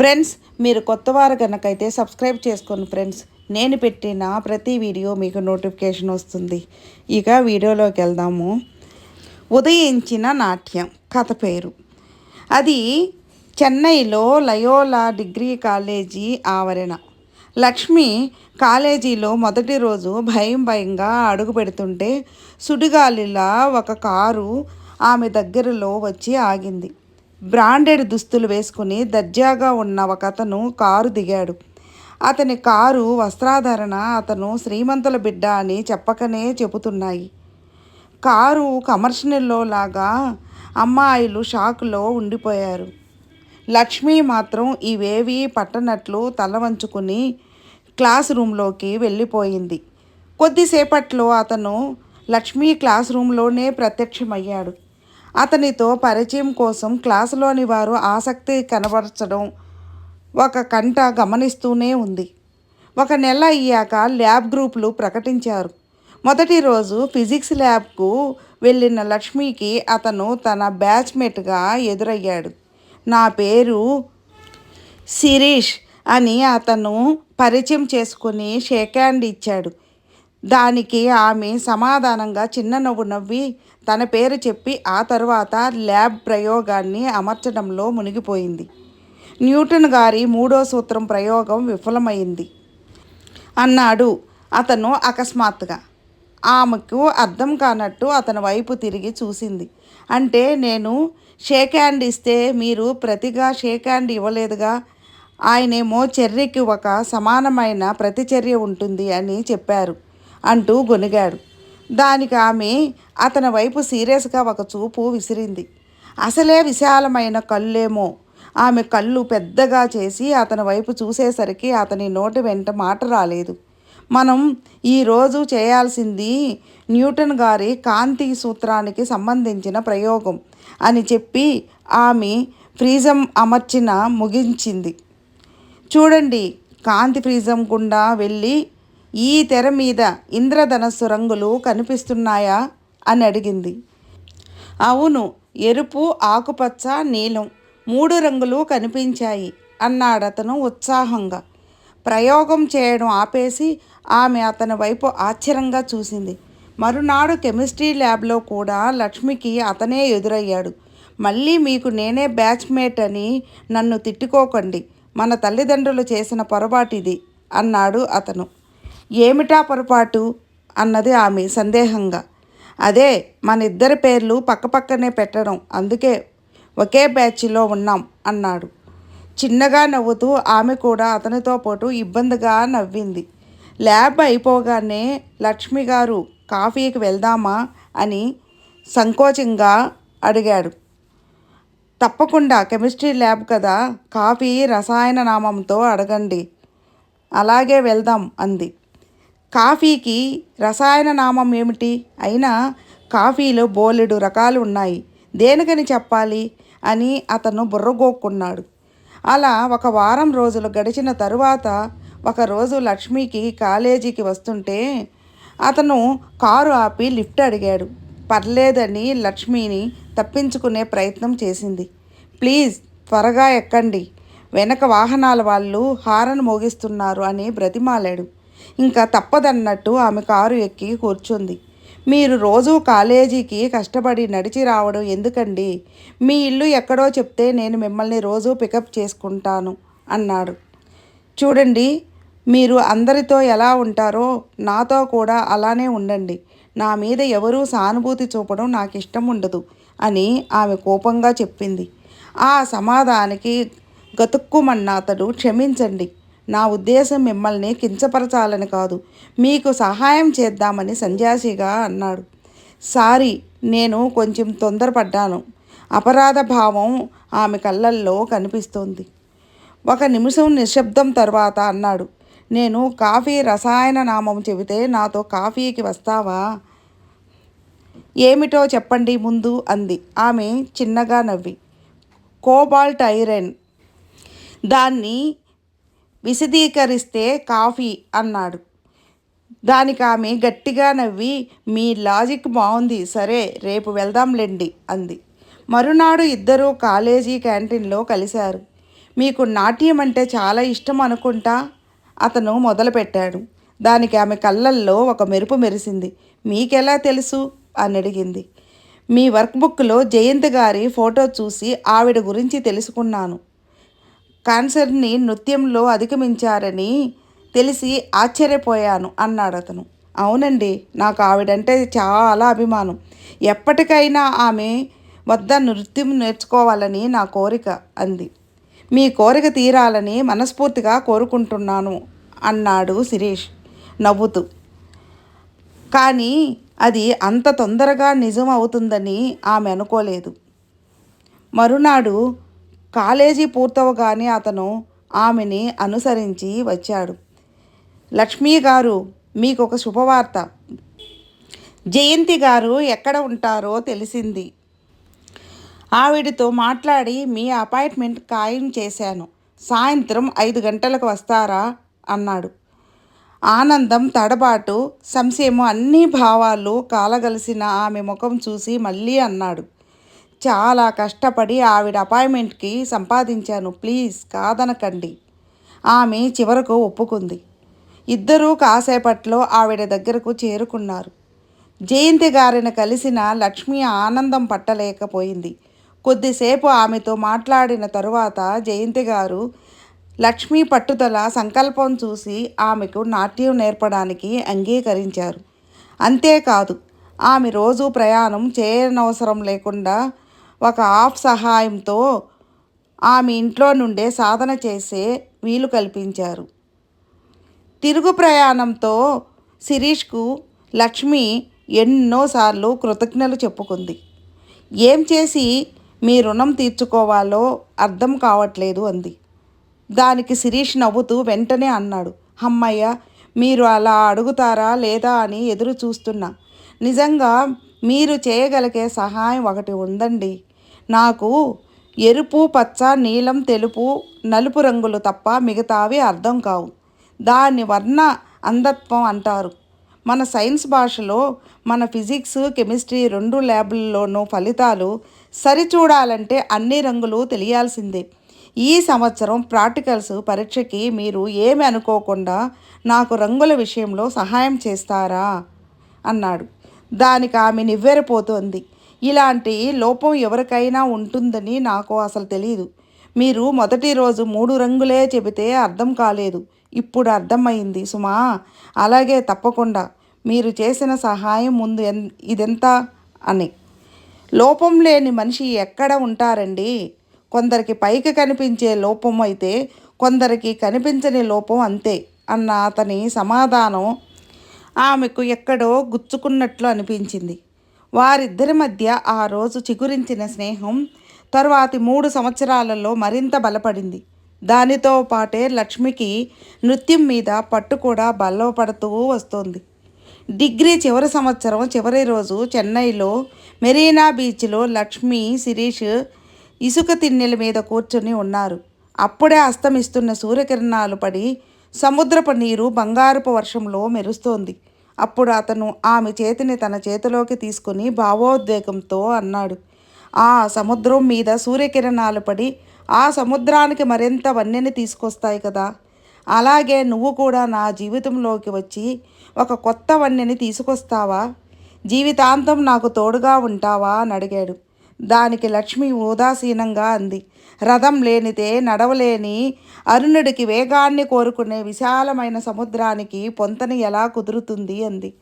Friends మీరు కొత్త వారు కనుకైతే సబ్స్క్రైబ్ చేసుకోండి ఫ్రెండ్స్. నేను పెట్టిన ప్రతి వీడియో మీకు నోటిఫికేషన్ వస్తుంది. ఇక వీడియోలోకి వెళ్దాము. ఉదయించిన నాట్యం కథ పేరు. అది చెన్నైలో లయోలా డిగ్రీ కాలేజీ ఆవరణ. లక్ష్మి కాలేజీలో మొదటి రోజు భయం భయంగా అడుగు పెడుతుంటే సుడిగాలిలా ఒక కారు ఆమె దగ్గరలో వచ్చి ఆగింది. బ్రాండెడ్ దుస్తులు వేసుకుని దర్జాగా ఉన్న ఒక అతను కారు దిగాడు. అతని కారు వస్త్రాధరణ అతను శ్రీమంతుల బిడ్డ అని చెప్పకనే చెబుతున్నాయి. కారు కమర్షియల్లో లాగా అమ్మాయిలు షాకులో ఉండిపోయారు. లక్ష్మి మాత్రం ఇవేవి పట్టనట్లు తల వంచుకుని క్లాస్ రూమ్లోకి వెళ్ళిపోయింది. కొద్దిసేపట్లో అతను లక్ష్మి క్లాస్ రూమ్లోనే ప్రత్యక్షమయ్యాడు. అతనితో పరిచయం కోసం క్లాసులోని వారు ఆసక్తి కనబరచడం ఒక కంట గమనిస్తూనే ఉంది. ఒక నెల అయ్యాక ల్యాబ్ గ్రూపులు ప్రకటించారు. మొదటి రోజు ఫిజిక్స్ ల్యాబ్కు వెళ్ళిన లక్ష్మికి అతను తన బ్యాచ్మేట్గా ఎదురయ్యాడు. నా పేరు శిరీష్ అని అతను పరిచయం చేసుకుని షేక్ హ్యాండ్ ఇచ్చాడు. దానికి ఆమె సమాధానంగా చిన్న నవ్వు నవ్వి తన పేరు చెప్పి ఆ తర్వాత ల్యాబ్ ప్రయోగాన్ని అమర్చడంలో మునిగిపోయింది. న్యూటన్ గారి మూడో సూత్రం ప్రయోగం విఫలమైంది. అన్నాడు అతను అకస్మాత్తుగా. ఆమెకు అర్థం కానట్టు అతని వైపు తిరిగి చూసింది. అంటే నేను షేక్ హ్యాండ్ ఇస్తే మీరు ప్రతిగా షేక్ హ్యాండ్ ఇవ్వలేదుగా? ఆయనేమో చర్యకి ఒక సమానమైన ప్రతిచర్య ఉంటుంది అని చెప్పారు అంటూ గొనిగాడు దానికి ఆమె అతని వైపు సీరియస్గా ఒక చూపు విసిరింది. అసలే విశాలమైన కళ్ళేమో. ఆమె కళ్ళు పెద్దగా చేసి అతని వైపు చూసేసరికి అతని నోటి వెంట మాట రాలేదు. మనం ఈరోజు చేయాల్సింది న్యూటన్ గారి కాంతి సూత్రానికి సంబంధించిన ప్రయోగం అని చెప్పి ఆమె ఫ్రీజం అమర్చిన ముగించింది. చూడండి కాంతి ఫ్రీజం గుండా వెళ్ళి ఈ తెర మీద ఇంద్రధనస్సు రంగులు కనిపిస్తున్నాయా? అని అడిగింది. అవును ఎరుపు ఆకుపచ్చ నీలం మూడు రంగులు కనిపించాయి అన్నాడతను ఉత్సాహంగా. ప్రయోగం చేయడం ఆపేసి ఆమె అతని వైపు ఆశ్చర్యంగా చూసింది. మరునాడు కెమిస్ట్రీ ల్యాబ్లో కూడా లక్ష్మికి అతనే ఎదురయ్యాడు. మళ్ళీ మీకు నేనే బ్యాచ్మేట్ అని నన్ను తిట్టుకోకండి. మన తల్లిదండ్రులు చేసిన పొరపాటు ఇది అన్నాడు అతను. ఏమిటా పొరపాటు? అన్నది ఆమె సందేహంగా. అదే మన ఇద్దరి పేర్లు పక్కపక్కనే పెట్టడం అందుకే ఒకే బ్యాచ్లో ఉన్నాం అన్నాడు. చిన్నగా నవ్వుతూ ఆమె కూడా అతనితో పాటు ఇబ్బందిగా నవ్వింది. ల్యాబ్ అయిపోగానే లక్ష్మి గారు కాఫీకి వెళ్దామా? అని సంకోచంగా అడిగాడు. తప్పకుండా కెమిస్ట్రీ ల్యాబ్ కదా కాఫీ రసాయన నామంతో అడగండి. అలాగే వెళ్దాం అంది. కాఫీకి రసాయన నామం ఏమిటి? అయినా కాఫీలో బోలెడు రకాలు ఉన్నాయి. దేనికని చెప్పాలి? అని అతను బుర్రగోక్కున్నాడు. అలా ఒక వారం రోజులు గడిచిన తరువాత ఒకరోజు లక్ష్మికి కాలేజీకి వస్తుంటే అతను కారు ఆపి లిఫ్ట్ అడిగాడు. పర్లేదని లక్ష్మిని తప్పించుకునే ప్రయత్నం చేసింది. ప్లీజ్ త్వరగా ఎక్కండి. వెనక వాహనాల వాళ్ళు హారన్ మోగిస్తున్నారు అని బ్రతిమాలాడు. ఇంకా తప్పదన్నట్టు ఆమె కారు ఎక్కి కూర్చుంది. మీరు రోజు కాలేజీకి కష్టపడి నడిచి రావడం ఎందుకండి? మీ ఇల్లు ఎక్కడో చెప్తే నేను మిమ్మల్ని రోజు పికప్ చేసుకుంటాను అన్నాడు. చూడండి మీరు అందరితో ఎలా ఉంటారో నాతో కూడా అలానే ఉండండి. నా మీద ఎవరూ సానుభూతి చూపడం నాకు ఇష్టం ఉండదు అని ఆమె కోపంగా చెప్పింది. ఆ సమాధానికి గతుక్కుమన్న అతడు క్షమించండి. నా ఉద్దేశం మిమ్మల్ని కించపరచాలని కాదు. మీకు సహాయం చేద్దామని సంజాసిగా అన్నాడు. సారీ నేను కొంచెం తొందరపడ్డాను. అపరాధ భావం ఆమె కళ్ళల్లో కనిపిస్తోంది. ఒక నిమిషం నిశ్శబ్దం తర్వాత అన్నాడు. నేను కాఫీ రసాయన నామం చెబితే నాతో కాఫీకి వస్తావా? ఏమిటో చెప్పండి ముందు అంది. ఆమె చిన్నగా నవ్వి. Cobalt iron. దాన్ని విశదీకరిస్తే కాఫీ అన్నాడు. దానికి ఆమె గట్టిగా నవ్వి మీ లాజిక్ బాగుంది సరే రేపు వెళ్దాంలేండి అంది. మరునాడు ఇద్దరూ కాలేజీ క్యాంటీన్లో కలిశారు. మీకు నాట్యం అంటే చాలా ఇష్టం అనుకుంటా? అతను మొదలుపెట్టాడు. దానికి ఆమె కళ్ళల్లో ఒక మెరుపు మెరిసింది. మీకెలా తెలుసు? అని అడిగింది. మీ వర్క్ బుక్లో జయంత్ గారి ఫోటో చూసి ఆవిడ గురించి తెలుసుకున్నాను. కాన్సర్ని నృత్యంలో అధిగమించారని తెలిసి ఆశ్చర్యపోయాను అన్నాడు అతను. అవునండి నాకు ఆవిడంటే చాలా అభిమానం. ఎప్పటికైనా ఆమె వద్ద నృత్యం నేర్చుకోవాలని నా కోరిక అంది. మీ కోరిక తీరాలని మనస్ఫూర్తిగా కోరుకుంటున్నాను అన్నాడు శిరీష్ నవ్వుతూ. కానీ అది అంత తొందరగా నిజం అవుతుందని ఆమె అనుకోలేదు. మరునాడు కాలేజీ పూర్తవగానే అతను ఆమెని అనుసరించి వచ్చాడు. లక్ష్మీ గారు మీకు ఒక శుభవార్త. జయంతి గారు ఎక్కడ ఉంటారో తెలిసింది. ఆవిడతో మాట్లాడి మీ అపాయింట్మెంట్ ఖాయం చేశాను. సాయంత్రం ఐదు గంటలకు వస్తారా? అన్నాడు. ఆనందం తడబాటు సంశయము అన్ని భావాలు కాలగలిసిన ఆమె ముఖం చూసి మళ్ళీ అన్నాడు. చాలా కష్టపడి ఆవిడ అపాయింట్మెంట్కి సంపాదించాను. ప్లీజ్ కాదనకండి. ఆమె చివరకు ఒప్పుకుంది. ఇద్దరూ కాసేపట్లో ఆవిడ దగ్గరకు చేరుకున్నారు. జయంతి గారిని కలిసిన లక్ష్మి ఆనందం పట్టలేకపోయింది. కొద్దిసేపు ఆమెతో మాట్లాడిన తరువాత జయంతి గారు లక్ష్మీ పట్టుదల సంకల్పం చూసి ఆమెకు నాట్యం నేర్పడానికి అంగీకరించారు. అంతేకాదు ఆమె రోజు ప్రయాణం చేయనవసరం లేకుండా ఒక ఆఫ్ సహాయంతో ఆమె ఇంట్లో నుండే సాధన చేసే వీలు కల్పించారు. తిరుగు ప్రయాణంతో శిరీష్కు లక్ష్మి ఎన్నోసార్లు కృతజ్ఞతలు చెప్పుకుంది. ఏం చేసి మీ రుణం తీర్చుకోవాలో అర్థం కావట్లేదు అంది. దానికి శిరీష్ నవ్వుతూ వెంటనే అన్నాడు అమ్మయ్య మీరు అలా అడుగుతారా లేదా అని ఎదురు చూస్తున్నా. నిజంగా మీరు చేయగలిగే సహాయం ఒకటి ఉందండి. నాకు ఎరుపు పచ్చ నీలం తెలుపు నలుపు రంగులు తప్ప మిగతావి అర్థం కావు. దాన్ని వర్ణ అంధత్వం అంటారు. మన సైన్స్ భాషలో మన ఫిజిక్స్ కెమిస్ట్రీ రెండు ల్యాబుల్లోనూ ఫలితాలు సరిచూడాలంటే అన్ని రంగులు తెలియాల్సిందే. ఈ సంవత్సరం ప్రాక్టికల్స్ పరీక్షకి మీరు ఏమి అనుకోకుండా నాకు రంగుల విషయంలో సహాయం చేస్తారా? అన్నాడు. దానికి ఆమె నివ్వెరపోతోంది. ఇలాంటి లోపం ఎవరికైనా ఉంటుందని నాకు అసలు తెలియదు మీరు మొదటి రోజు మూడు రంగులే చెబితే అర్థం కాలేదు. ఇప్పుడు అర్థమైంది సుమా. అలాగే తప్పకుండా. మీరు చేసిన సహాయం ముందు ఎన్ ఇదెంత అని. లోపం లేని మనిషి ఎక్కడ ఉంటారండి? కొందరికి పైకి కనిపించే లోపం అయితే కొందరికి కనిపించని లోపం అంతే అన్న అతని సమాధానం ఆమెకు ఎక్కడో గుచ్చుకున్నట్లు అనిపించింది. వారిద్దరి మధ్య ఆ రోజు చిగురించిన స్నేహం తరువాతి మూడు సంవత్సరాలలో మరింత బలపడింది. దానితో పాటే లక్ష్మికి నృత్యం మీద పట్టు కూడా బలపడుతూ వస్తోంది. డిగ్రీ చివరి సంవత్సరం చివరి రోజు చెన్నైలో మెరీనా బీచ్లో లక్ష్మి శిరీష్ ఇసుక తిన్నెల మీద కూర్చొని ఉన్నారు. అప్పుడే అస్తమిస్తున్న సూర్యకిరణాలు పడి సముద్రపు నీరు బంగారపు వర్షంలో మెరుస్తోంది. అప్పుడు అతను ఆమె చేతిని తన చేతిలోకి తీసుకుని భావోద్వేగంతో అన్నాడు ఆ సముద్రం మీద సూర్యకిరణాలు పడి ఆ సముద్రానికి మరింత వన్నెని తీసుకొస్తాయి కదా. అలాగే నువ్వు కూడా నా జీవితంలోకి వచ్చి ఒక కొత్త వన్నెని తీసుకొస్తావా? జీవితాంతం నాకు తోడుగా ఉంటావా అని అడిగాడు. దానికి లక్ష్మి ఉదాసీనంగా అంది. రథం లేనిదే నడవలేని అరుణుడికి వేగాన్ని కోరుకునే విశాలమైన సముద్రానికి పొంతని ఎలా కుదురుతుంది అంది.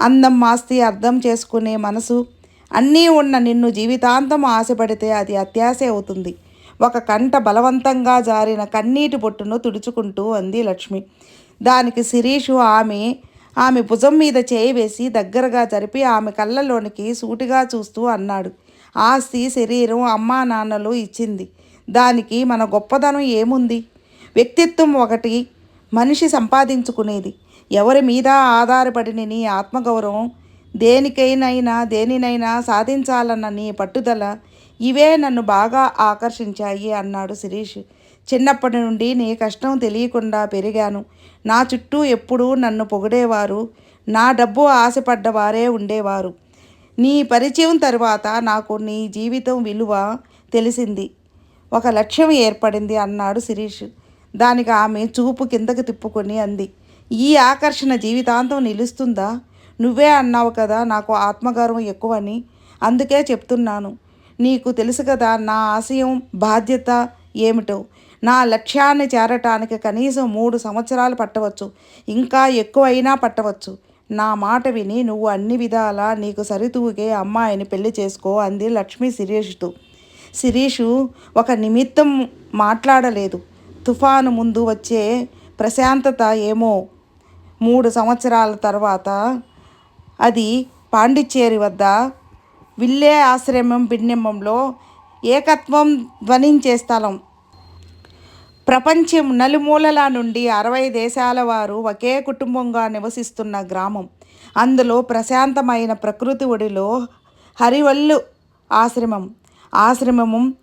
అందం ఆస్తి అర్థం చేసుకునే మనసు. అన్నీ ఉన్న నిన్ను జీవితాంతం ఆశపడితే అది అత్యాశే అవుతుంది. ఒక కంట బలవంతంగా జారిన కన్నీటి బొట్టును తుడుచుకుంటూ అంది లక్ష్మి. దానికి శిరీషు ఆమె ఆమె భుజం మీద చేయి వేసి దగ్గరగా జరిపి ఆమె కళ్ళలోనికి సూటిగా చూస్తూ అన్నాడు. ఆస్తి శరీరం అమ్మా నాన్నలు ఇచ్చింది. దానికి మన గొప్పదనం ఏముంది? వ్యక్తిత్వం ఒకటి మనిషి సంపాదించుకునేది. ఎవరి మీద ఆధారపడిన నీ ఆత్మగౌరవం దేనికైనా దేనినైనా సాధించాలన్న నీ పట్టుదల ఇవే నన్ను బాగా ఆకర్షించాయి అన్నాడు శిరీష్. చిన్నప్పటి నుండి నీ కష్టం తెలియకుండా పెరిగాను. నా చుట్టూ ఎప్పుడూ నన్ను పొగిడేవారు నా డబ్బు ఆశపడ్డవారే ఉండేవారు. నీ పరిచయం తర్వాత నాకు నీ జీవితం విలువ తెలిసింది. ఒక లక్ష్యం ఏర్పడింది అన్నాడు శిరీష్. దానికి ఆమె చూపు కిందకు తిప్పుకొని అంది. ఈ ఆకర్షణ జీవితాంతం నిలుస్తుందా? నువ్వే అన్నావు కదా నాకు ఆత్మగౌరవం ఎక్కువని. అందుకే చెప్తున్నాను. నీకు తెలుసు కదా నా ఆశయం బాధ్యత ఏమిటో. నా లక్ష్యాన్ని చేరటానికి కనీసం మూడు సంవత్సరాలు పట్టవచ్చు. ఇంకా ఎక్కువైనా పట్టవచ్చు. నా మాట విని నువ్వు అన్ని విధాలా నీకు సరితూగే అమ్మాయిని పెళ్ళి చేసుకో అంది లక్ష్మి శిరీష్తో. శిరీషు ఒక నిమిత్తం మాట్లాడలేదు. తుఫాను ముందు వచ్చే ప్రశాంతత ఏమో మూడు సంవత్సరాల తర్వాత అది పాండిచ్చేరి వద్ద విల్లే ఆశ్రమం బిన్నెమ్మంలో ఏకత్వం ధ్వనించే స్థలం. ప్రపంచం నలుమూలల నుండి అరవై దేశాల వారు ఒకే కుటుంబంగా నివసిస్తున్న గ్రామం. అందులో ప్రశాంతమైన ప్రకృతి ఒడిలో హరివల్లు ఆశ్రమం. ఆశ్రమం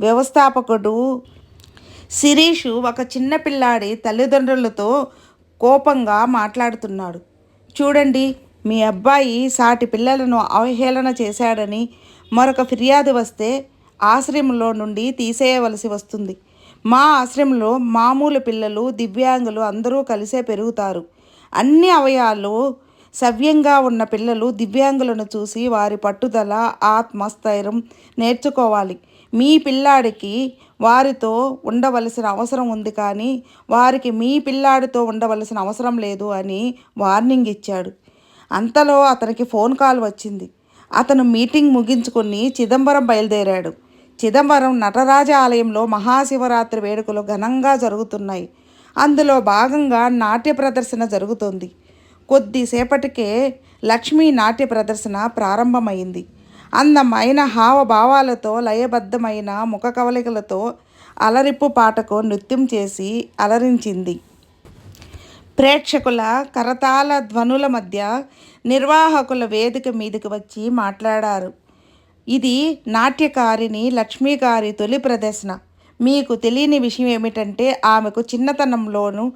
వ్యవస్థాపకుడు శిరీషు ఒక చిన్న పిల్లాడి తల్లిదండ్రులతో కోపంగా మాట్లాడుతున్నాడు. చూడండి మీ అబ్బాయి సాటి పిల్లలను అవహేళన చేశాడని మరొక ఫిర్యాదు వస్తే ఆశ్రమంలో నుండి తీసేయవలసి వస్తుంది. మా ఆశ్రమంలో మామూలు పిల్లలు దివ్యాంగులు అందరూ కలిసే పెరుగుతారు. అన్ని అవయాలు సవ్యంగా ఉన్న పిల్లలు దివ్యాంగులను చూసి వారి పట్టుదల ఆత్మస్థైర్యం నేర్చుకోవాలి. మీ పిల్లాడికి వారితో ఉండవలసిన అవసరం ఉంది కానీ వారికి మీ పిల్లాడితో ఉండవలసిన అవసరం లేదు అని వార్నింగ్ ఇచ్చాడు. అంతలో అతనికి ఫోన్ కాల్ వచ్చింది. అతను మీటింగ్ ముగించుకొని చిదంబరం బయలుదేరాడు. చిదంబరం నటరాజ ఆలయంలో మహాశివరాత్రి వేడుకలు ఘనంగా జరుగుతున్నాయి. అందులో భాగంగా నాట్య ప్రదర్శన జరుగుతోంది. కొద్దిసేపటికే లక్ష్మీ నాట్య ప్రదర్శన ప్రారంభమైంది. అందమైన హావభావాలతో లయబద్ధమైన ముఖ కవలికలతో అలరిప్పు పాటకు నృత్యం చేసి అలరించింది. ప్రేక్షకుల కరతాల ధ్వనుల మధ్య నిర్వాహకుల వేదిక మీదకి వచ్చి మాట్లాడారు. ఇది నాట్యకారిణి లక్ష్మీ గారి తొలి ప్రదర్శన. మీకు తెలియని విషయం ఏమిటంటే ఆమెకు చిన్నతనంలోనూ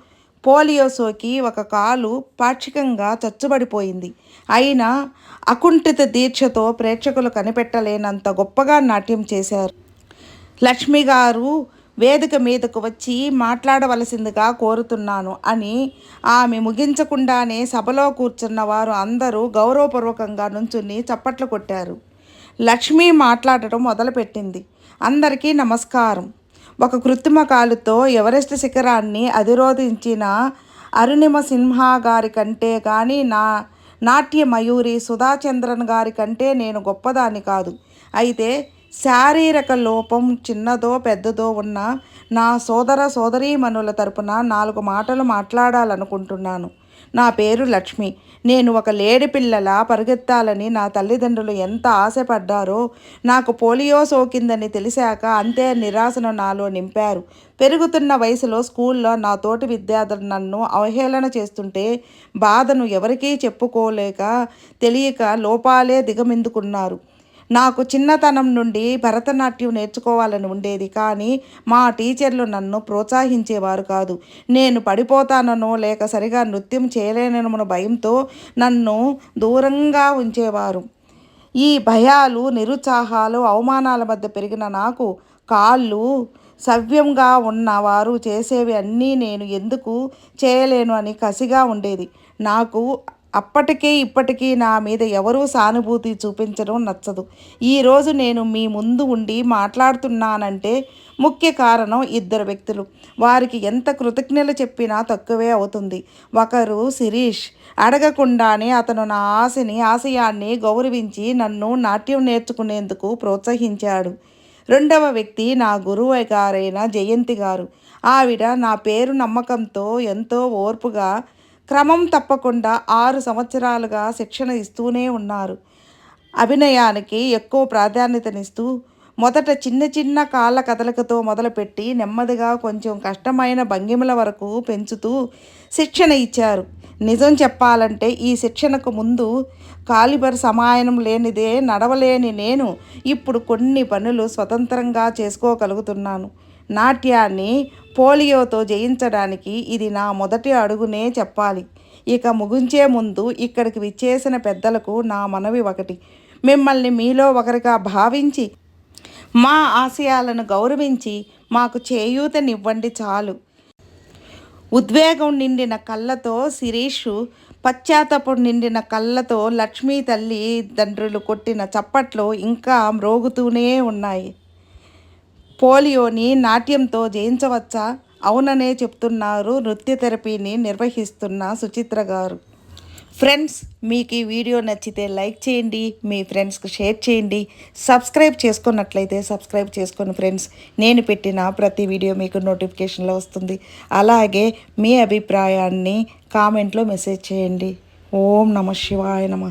పోలియో సోకి ఒక కాలు పాక్షికంగా చచ్చుబడిపోయింది. అయినా అకుంఠిత దీక్షతో ప్రేక్షకులు కనిపెట్టలేనంత గొప్పగా నాట్యం చేశారు. లక్ష్మి గారు వేదిక మీదకు వచ్చి మాట్లాడవలసిందిగా కోరుతున్నాను అని ఆమె ముగించకుండానే సభలో కూర్చున్న వారు అందరూ గౌరవపూర్వకంగా నుంచుని చప్పట్లు కొట్టారు. లక్ష్మి మాట్లాడటం మొదలుపెట్టింది. అందరికీ నమస్కారం. ఒక కృత్రిమ కాలుతో ఎవరెస్ట్ శిఖరాన్ని అధిరోధించిన అరుణిమ సిన్హా గారి కంటే కానీ నా నాట్య మయూరి సుధాచంద్రన్ గారి కంటే నేను గొప్పదాన్ని కాదు. అయితే శారీరక లోపం చిన్నదో పెద్దదో ఉన్న నా సోదర సోదరీమణుల తరపున నాలుగు మాటలు మాట్లాడాలనుకుంటున్నాను. నా పేరు లక్ష్మి. నేను ఒక లేడిపిల్లల పరిగెత్తాలని నా తల్లిదండ్రులు ఎంత ఆశపడ్డారో నాకు పోలియో సోకిందని తెలిసాక అంతే నిరాశను నాలో నింపారు. పెరుగుతున్న వయసులో స్కూల్లో నా తోటి విద్యార్థులు నన్ను అవహేళన చేస్తుంటే బాధను ఎవరికీ చెప్పుకోలేక తెలియక లోపాలే దిగమిందుకున్నారు. నాకు చిన్నతనం నుండి భరతనాట్యం నేర్చుకోవాలని ఉండేది కానీ మా టీచర్లు నన్ను ప్రోత్సహించేవారు కాదు. నేను పడిపోతాననో లేక సరిగా నృత్యం చేయలేనమో భయంతో నన్ను దూరంగా ఉంచేవారు. ఈ భయాలు నిరుత్సాహాలు అవమానాల మధ్య పెరిగిన నాకు కాళ్ళు సవ్యంగా ఉన్నవారు చేసేవి అన్నీ నేను ఎందుకు చేయలేను అని కసిగా ఉండేది. నాకు అప్పటికే ఇప్పటికీ నా మీద ఎవరూ సానుభూతి చూపించడం నచ్చదు. ఈరోజు నేను మీ ముందు ఉండి మాట్లాడుతున్నానంటే ముఖ్య కారణం ఇద్దరు వ్యక్తులు. వారికి ఎంత కృతజ్ఞతలు చెప్పినా తక్కువే అవుతుంది. ఒకరు శిరీష్. అడగకుండానే అతను నా ఆశని ఆశయాన్ని గౌరవించి నన్ను నాట్యం నేర్చుకునేందుకు ప్రోత్సహించాడు. రెండవ వ్యక్తి నా గురువు గారైన జయంతి గారు. ఆవిడ నా పేరు నమ్మకంతో ఎంతో ఓర్పుగా క్రమం తప్పకుండా ఆరు సంవత్సరాలుగా శిక్షణ ఇస్తూనే ఉన్నారు. అభినయానికి ఎక్కువ ప్రాధాన్యతనిస్తూ మొదట చిన్న చిన్న కాళ్ళ కదలికతో మొదలుపెట్టి నెమ్మదిగా కొంచెం కష్టమైన భంగిమల వరకు పెంచుతూ శిక్షణ ఇచ్చారు. నిజం చెప్పాలంటే ఈ శిక్షణకు ముందు కాలిబర్ సమాయనం లేనిదే నడవలేని నేను ఇప్పుడు కొన్ని పనులు స్వతంత్రంగా చేసుకోగలుగుతున్నాను. నాట్యాన్ని పోలియోతో జయించడానికి ఇది నా మొదటి అడుగునే చెప్పాలి. ఇక ముగించే ముందు ఇక్కడికి విచ్చేసిన పెద్దలకు నా మనవి ఒకటి. మిమ్మల్ని మీలో ఒకరిగా భావించి మా ఆశయాలను గౌరవించి మాకు చేయూతనివ్వండి చాలు. ఉద్వేగం నిండిన కళ్ళతో శిరీషు పశ్చాత్తపం నిండిన కళ్ళతో లక్ష్మీ తల్లి తండ్రులు కొట్టిన చప్పట్లు ఇంకా మ్రోగుతూనే ఉన్నాయి. పోలియోని నాట్యంతో జయించవచ్చా? అవుననే చెప్తున్నారు నృత్య థెరపీని నిర్వహిస్తున్న సుచిత్ర గారు. ఫ్రెండ్స్ మీకు ఈ వీడియో నచ్చితే లైక్ చేయండి మీ ఫ్రెండ్స్కి షేర్ చేయండి. సబ్స్క్రైబ్ చేసుకున్నట్లయితే సబ్స్క్రైబ్ చేసుకోండి ఫ్రెండ్స్ నేను పెట్టిన ప్రతి వీడియో మీకు నోటిఫికేషన్లో వస్తుంది. అలాగే మీ అభిప్రాయాన్ని కామెంట్లో మెసేజ్ చేయండి. ఓం నమ శివాయ నమ.